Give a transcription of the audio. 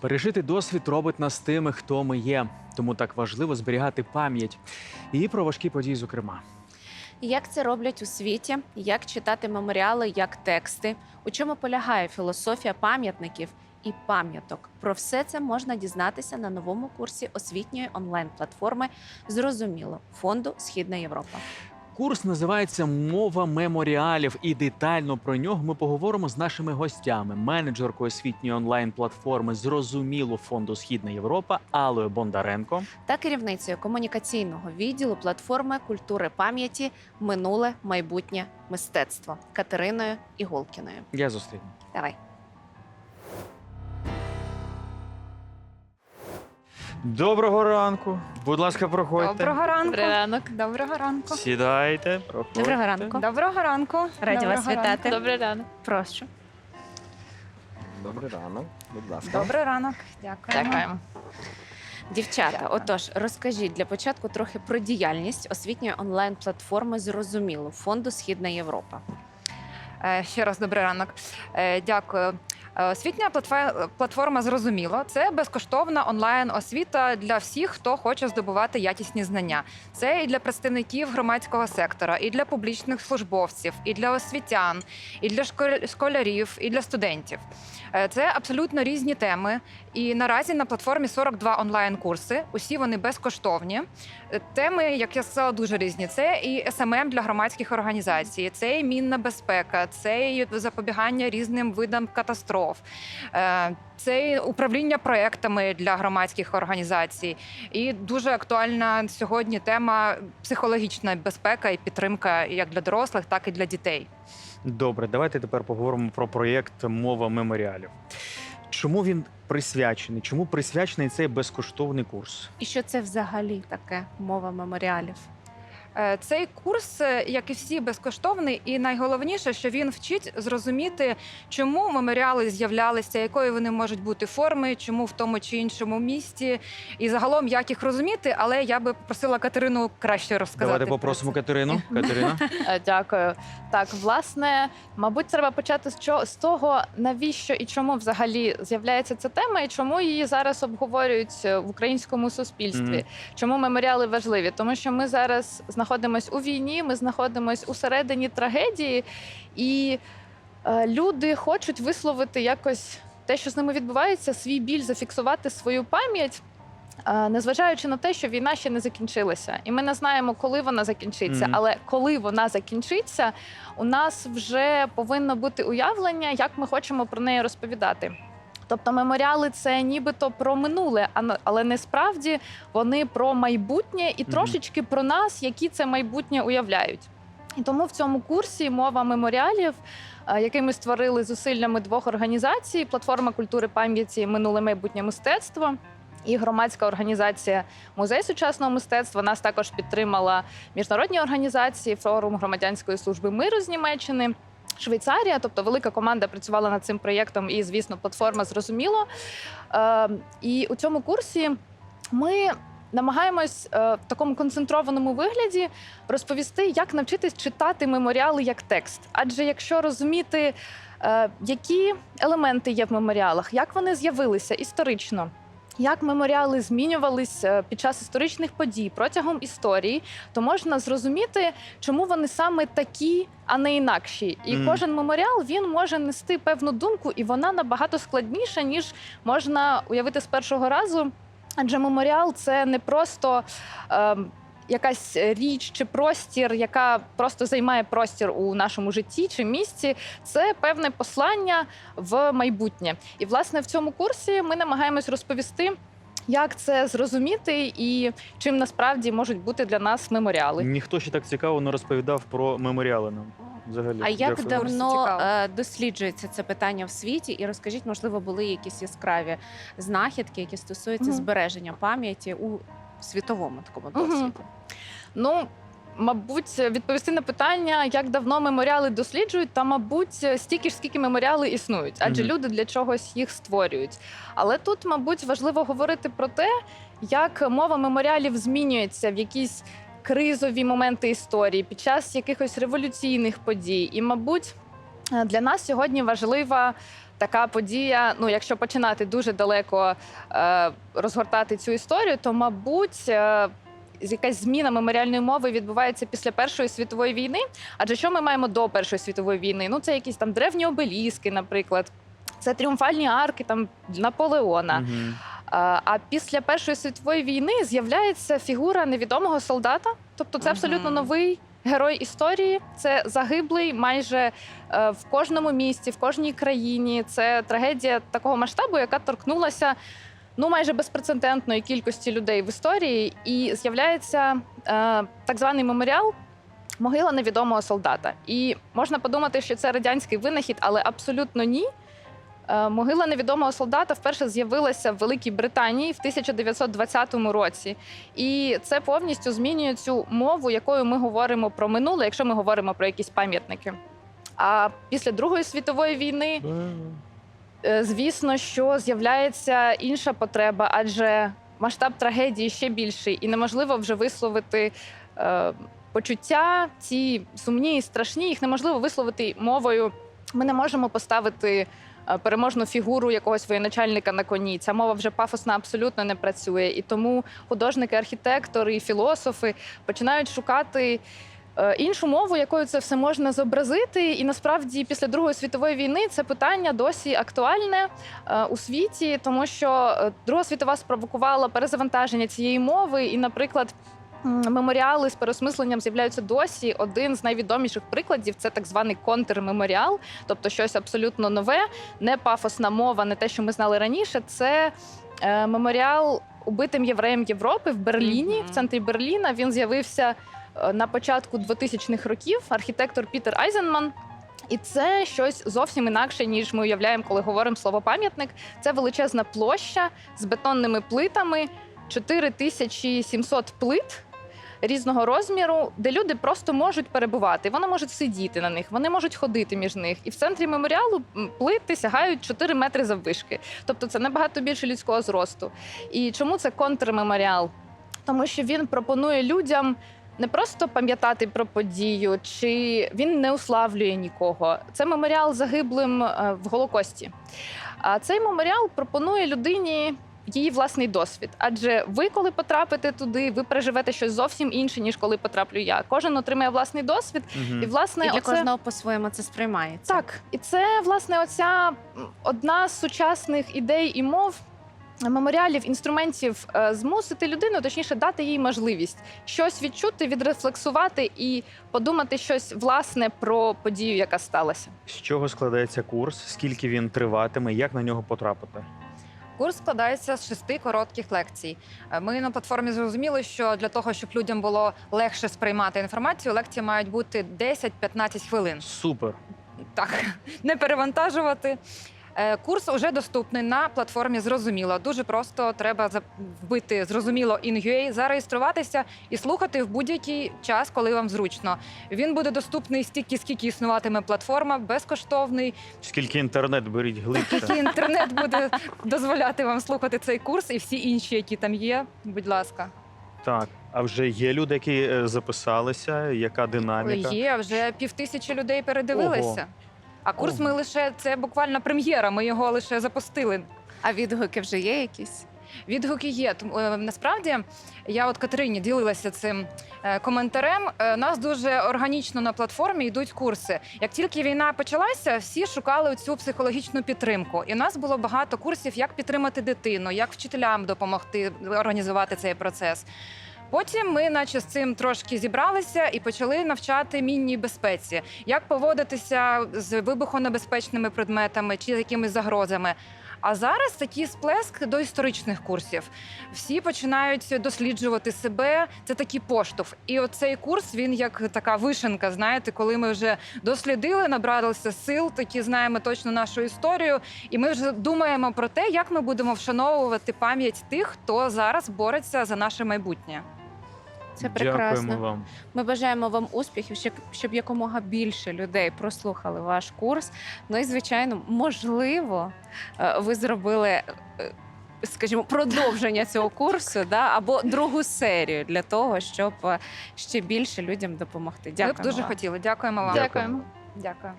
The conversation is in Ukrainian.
Пережити досвід робить нас тими, хто ми є. Тому так важливо зберігати пам'ять і про важкі події, зокрема. Як це роблять у світі? Як читати меморіали як тексти? У чому полягає філософія пам'ятників і пам'яток? Про все це можна дізнатися на новому курсі освітньої онлайн-платформи Зрозуміло фонду Східна Європа. Курс називається Мова меморіалів, і детально про нього ми поговоримо з нашими гостями, менеджеркою освітньої онлайн-платформи Зрозуміло фонду Східна Європа Алою Бондаренко. та керівницею комунікаційного відділу платформи культури пам'яті Минуле майбутнє мистецтво Катериною Іголкіною. Я зустріну. Давай. Доброго ранку. Будь ласка, проходьте. Доброго ранку. Добрий ранок. Доброго ранку. Сідайте, проходьте. Доброго ранку. Доброго ранку. Раді вас Доброго вітати. ранку. Добрий ранок. Прошу. Добрий ранок, будь ласка. Добрий ранок. Дякую. Дякуємо. Дівчата, Дякую. отож, розкажіть для початку трохи про діяльність освітньої онлайн-платформи Зрозуміло фонду Східна Європа. Е, Ще раз добрий ранок. Е, Дякую. Е, Освітня платформа зрозуміло. Це безкоштовна онлайн освіта для всіх, хто хоче здобувати якісні знання. Це і для представників громадського сектора, і для публічних службовців, і для освітян, і для школярів, і для студентів. Е, Це абсолютно різні теми. І наразі на платформі 42 онлайн-курси. Усі вони безкоштовні. Е, Теми, як я сказала, дуже різні. Це і СММ для громадських організацій, це і мінна безпека, це і запобігання різним видам катастроф, е, це і управління проектами для громадських організацій. І дуже актуальна сьогодні тема психологічна безпека і підтримка як для дорослих, так і для дітей. Добре, давайте тепер поговоримо про проєкт Мова меморіалів. Чому він присвячений? Чому присвячений цей безкоштовний курс? І що це взагалі таке мова меморіалів? Е, Цей курс, е, як і всі, безкоштовний, і найголовніше, що він вчить зрозуміти, чому меморіали з'являлися, якої вони можуть бути форми, чому в тому чи іншому місті, і загалом як їх розуміти. Але я би попросила Катерину краще розказати. Давайте попросимо. Катерину. Катерина. Е, Дякую. Так, власне, мабуть, треба почати з чого з того, навіщо і чому взагалі з'являється ця тема, і чому її зараз обговорюють в українському суспільстві. Чому меморіали важливі? Тому що ми зараз знаходимося у війні, ми знаходимося у середині трагедії, і е, люди хочуть висловити якось те, що з ними відбувається, свій біль, зафіксувати свою пам'ять. е, Незважаючи на те, що війна ще не закінчилася, і ми не знаємо, коли вона закінчиться. Мгм. Але коли вона закінчиться, у нас вже повинно бути уявлення, як ми хочемо про неї розповідати. Тобто меморіали це нібито про минуле, але насправді вони про майбутнє і трошечки про нас, які це майбутнє уявляють. І тому в цьому курсі мова меморіалів, е, який ми створили зусиллями двох організацій: платформа культури пам'яті Минуле майбутнє мистецтво. І громадська організація Музей сучасного мистецтва нас також підтримала міжнародні організації, форум громадянської служби миру з Німеччини. Швейцарія, тобто велика команда працювала над цим проєктом, і звісно, платформа зрозуміло. Е, і у цьому курсі ми намагаємось е, в такому концентрованому вигляді розповісти, як навчитись читати меморіали як текст. Адже якщо розуміти, е, які елементи є в меморіалах, як вони з'явилися історично. Як меморіали змінювались е, під час історичних подій протягом історії, то можна зрозуміти, чому вони саме такі, а не інакші. І mm. кожен меморіал він може нести певну думку, і вона набагато складніша, ніж можна уявити з першого разу. Адже меморіал це не просто. ем, Якась річ чи простір, яка просто займає простір у нашому житті чи місці, це певне послання в майбутнє. І власне в цьому курсі ми намагаємось розповісти, як це зрозуміти і чим насправді можуть бути для нас меморіали. Ніхто ще так цікаво не розповідав про меморіали нам. Взагалі. А як Дякую. давно е, досліджується це питання в світі? І розкажіть, можливо, були якісь яскраві знахідки, які стосуються Мгм. збереження пам'яті у світовому такому досвіді? Ну, мабуть, відповісти на питання, як давно меморіали досліджують, та, мабуть, стільки ж, скільки меморіали існують, адже Мгм. люди для чогось їх створюють. Але тут, мабуть, важливо говорити про те, як мова меморіалів змінюється в якісь кризові моменти історії під час якихось революційних подій. І, мабуть, е, для нас сьогодні важлива така подія. Ну, якщо починати дуже далеко е, розгортати цю історію, то мабуть. Е, Якась зміна меморіальної мови відбувається після Першої світової війни. Адже що ми маємо до Першої світової війни? Ну, це якісь там древні обеліски, наприклад, це тріумфальні арки там Наполеона. Мгм. А, після Першої світової війни з'являється фігура невідомого солдата. Тобто, це абсолютно новий герой історії. Це загиблий майже е, в кожному місті, в кожній країні. Це трагедія такого масштабу, яка торкнулася ну майже безпрецедентної кількості людей в історії. І з'являється е, так званий меморіал. Могила невідомого солдата. І можна подумати, що це радянський винахід, але абсолютно ні. Е, Могила невідомого солдата вперше з'явилася в Великій Британії в 1920 році, і це повністю змінює цю мову, якою ми говоримо про минуле, якщо ми говоримо про якісь пам'ятники. А після Другої світової війни, е, звісно, що з'являється інша потреба, адже масштаб трагедії ще більший, і неможливо вже висловити. е, Почуття ці сумні і страшні, їх неможливо висловити мовою. Ми не можемо поставити е, переможну фігуру якогось воєначальника на коні. Ця мова вже пафосна абсолютно не працює. І тому художники, архітектори філософи починають шукати. Е, Іншу мову, якою це все можна зобразити, і насправді після Другої світової війни це питання досі актуальне е, у світі, тому що е, Друга світова спровокувала перезавантаження цієї мови, і, наприклад, меморіали з переосмисленням з'являються досі. Один з найвідоміших прикладів це так званий контрмеморіал, тобто щось абсолютно нове, не пафосна мова, не те, що ми знали раніше. Це меморіал убитим євреям Європи в Берліні, Мгм. в центрі Берліна. Він з'явився на початку 2000-х років. Архітектор Пітер Айзенман. І це щось зовсім інакше, ніж ми уявляємо, коли говоримо слово пам'ятник. Це величезна площа з бетонними плитами, 4700 плит різного розміру, де люди просто можуть перебувати. Вони можуть сидіти на них, вони можуть ходити між них. І в центрі меморіалу плити сягають 4 метри заввишки. Тобто це набагато більше людського зросту. І чому це контрмеморіал? Тому що він пропонує людям. Не просто пам'ятати про подію, чи він не уславлює нікого. Це меморіал загиблим е, в Голокості. А цей меморіал пропонує людині її власний досвід. Адже ви, коли потрапите туди, ви переживете щось зовсім інше, ніж коли потраплю я. Кожен отримає власний досвід, Мгм. і власне І для оце... кожного по-своєму це сприймається. Так, і це власне оця одна з сучасних ідей і мов. Меморіалів, інструментів е, змусити людину, точніше, дати їй можливість щось відчути, відрефлексувати і подумати щось власне про подію, яка сталася. З чого складається курс? Скільки він триватиме? Як на нього потрапити? Курс складається з шести коротких лекцій. Е, Ми на платформі зрозуміли, що для того, щоб людям було легше сприймати інформацію, лекції мають бути 10-15 хвилин. Супер. Так, не перевантажувати. Е, Курс уже доступний на платформі Зрозуміло. Дуже просто треба вбити зрозуміло in.ua, зареєструватися і слухати в будь-який час, коли вам зручно. Він буде доступний стільки, скільки існуватиме платформа, безкоштовний. Скільки інтернет беріть глибше? Скільки інтернет буде дозволяти вам слухати цей курс і всі інші, які там є. Будь ласка, Так, а вже є люди, які е, записалися. Яка динаміка? є вже півтисячі людей передивилися. Ого. А курс ми лише це буквально прем'єра. Ми його лише запустили А відгуки вже є якісь? Відгуки є. Тому, е, Насправді я от Катерині ділилася цим е, коментарем. Е, Нас дуже органічно на платформі йдуть курси. Як тільки війна почалася, всі шукали цю психологічну підтримку. І в нас було багато курсів, як підтримати дитину, як вчителям допомогти організувати цей процес. Потім ми, наче з цим трошки зібралися і почали навчати мінній безпеці, як поводитися з вибухонебезпечними предметами чи з якимись загрозами. А зараз такий сплеск до історичних курсів. Всі починають досліджувати себе. Це такий поштовх. І оцей курс він як така вишенка. Знаєте, коли ми вже дослідили, набралися сил, такі знаємо точно нашу історію, і ми вже думаємо про те, як ми будемо вшановувати пам'ять тих, хто зараз бореться за наше майбутнє. Це прекрасно. Дякуємо вам. Ми бажаємо вам успіхів, щоб, щоб якомога більше людей прослухали ваш курс. Ну і звичайно, можливо, е, ви зробили. е, Скажімо, продовження цього курсу, да, або другу серію для того, щоб е, ще більше людям допомогти. Ми б дуже хотіли. Дякуємо вам. Дякуємо. Дякую.